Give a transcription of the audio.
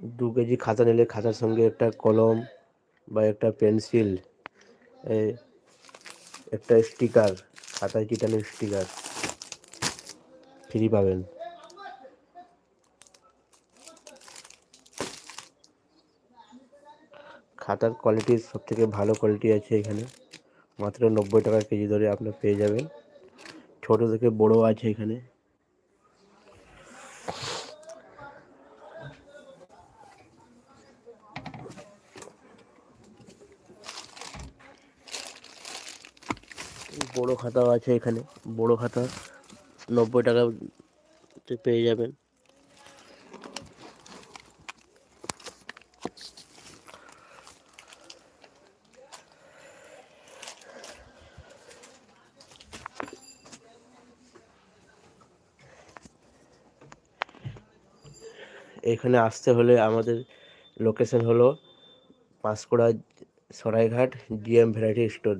দু কেজি খাতা নিলে খাতার সঙ্গে একটা কলম বা একটা পেন্সিল একটা স্টিকার, খাতায় চিটানো স্টিকার, ফ্রি পাবেন। খাতার কোয়ালিটি সব থেকে ভালো কোয়ালিটি আছে এখানে। মাত্র নব্বই টাকা কেজি ধরে আপনার পেয়ে যাবেন। ছোট থেকে বড় আছে এখানে। বড় খাতাও আছে এখানে। বড় খাতা, নব্বই টাকা পেয়ে যাবেন। এখানে আসতে হলে আমাদের লোকেশন হলো Panskura, Saraighat GM variety store.